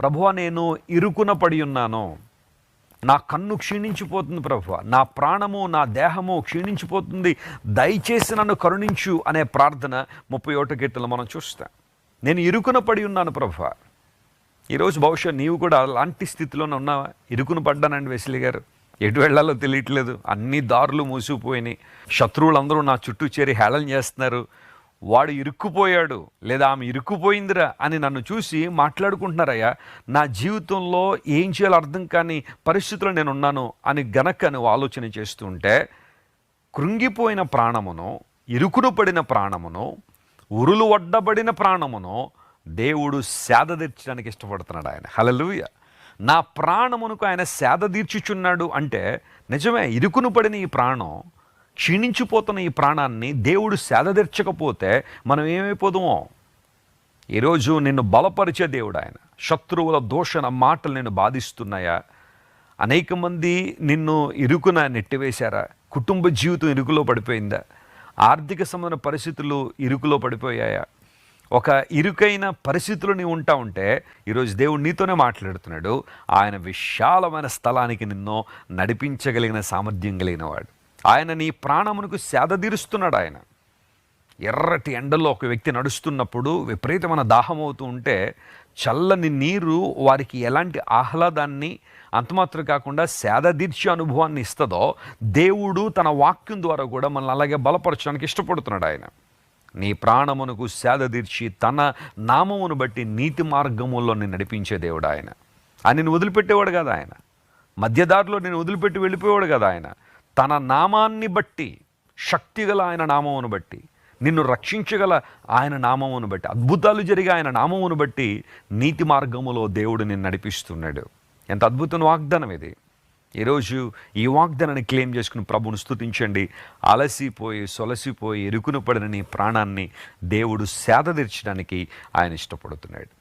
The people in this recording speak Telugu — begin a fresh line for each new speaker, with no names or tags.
ప్రభువ నేను ఇరుకున పడి ఉన్నాను. నా కన్ను క్షీణించిపోతుంది ప్రభువ. నా ప్రాణము నా దేహము క్షీణించిపోతుంది. దయచేసి నన్ను కరుణించు అనే ప్రార్థన ముప్పై ఒకటి కీర్తనలు మనం చూస్తాం. నేను ఇరుకున పడి ఉన్నాను ప్రభువ. ఈరోజు బహుశా నీవు కూడా అలాంటి స్థితిలోనే ఉన్నావా? ఇరుకును పడ్డానండి వెసిలి గారు. ఎటు వెళ్ళాలో తెలియట్లేదు. అన్ని దారులు మూసిపోయినాయి. శత్రువులందరూ నా చుట్టూ చేరి హేళన చేస్తున్నారు. వాడు ఇరుక్కుపోయాడు లేదా ఆమె ఇరుక్కుపోయిందిరా అని నన్ను చూసి మాట్లాడుకుంటున్నారయ్యా నా జీవితంలో ఏం చేయాలో అర్థం కాని పరిస్థితుల్లో నేను ఉన్నాను అని గనక నువ్వు ఆలోచన చేస్తుంటే కృంగిపోయిన ప్రాణమును ఇరుకును పడిన ప్రాణమును ఉరులు వడ్డబడిన ప్రాణమును దేవుడు సేద తీర్చడానికి ఇష్టపడుతున్నాడు ఆయన. హలలుయ నా ప్రాణమునకు ఆయన సేద తీర్చుచున్నాడు అంటే నిజమే ఇరుకును పడిన ఈ ప్రాణం క్షీణించిపోతున్న ఈ ప్రాణాన్ని దేవుడు సేదతీర్చకపోతే మనం ఏమైపోదామో? ఈరోజు నిన్ను బలపరిచే దేవుడు ఆయన. శత్రువుల దోషణ మాటలు నిన్ను బాధిస్తున్నాయా? అనేక మంది నిన్ను ఇరుకున నెట్టివేశారా? కుటుంబ జీవితం ఇరుకులో పడిపోయిందా? ఆర్థిక సంబంధ పరిస్థితులు ఇరుకులో పడిపోయాయా? ఒక ఇరుకైన పరిస్థితులు నీవు ఉంటా ఉంటే ఈరోజు దేవుడు నీతోనే మాట్లాడుతున్నాడు. ఆయన విశాలమైన స్థలానికి నిన్ను నడిపించగలిగిన సామర్థ్యం కలిగిన వాడు ఆయన నీ ప్రాణమునకు సేద తీరుస్తున్నాడు ఆయన. ఎర్రటి ఎండలో ఒక వ్యక్తి నడుస్తున్నప్పుడు విపరీతమైన దాహం అవుతూ ఉంటే చల్లని నీరు వారికి ఎలాంటి ఆహ్లాదాన్ని అంతమాత్రం కాకుండా సేదదీర్చి అనుభవాన్ని ఇస్తుందో దేవుడు తన వాక్యం ద్వారా కూడా మనల్ని అలాగే బలపరచడానికి ఇష్టపడుతున్నాడు ఆయన. నీ ప్రాణమునకు సేదదీర్చి తన నామమును బట్టి నీతి మార్గములో నేను నడిపించే దేవుడు ఆయన. ఆయన నేను వదిలిపెట్టేవాడు కదా ఆయన. మధ్యదారిలో నేను వదిలిపెట్టి వెళ్ళిపోయేవాడు కదా ఆయన. తన నామాన్ని బట్టి శక్తిగల ఆయన నామమును బట్టి నిన్ను రక్షించగల ఆయన నామమును బట్టి అద్భుతాలు జరిగే ఆయన నామమును బట్టి నీతి మార్గములో దేవుడు నిన్ను నడిపిస్తున్నాడు. ఎంత అద్భుతమైన వాగ్దానం ఇది. ఈరోజు ఈ వాగ్దానాన్ని క్లెయిమ్ చేసుకుని ప్రభును స్తుతించండి. అలసిపోయి సొలసిపోయి ఇరుకును పడిన నీ ప్రాణాన్ని దేవుడు సేద తీర్చడానికి ఆయన ఇష్టపడుతున్నాడు.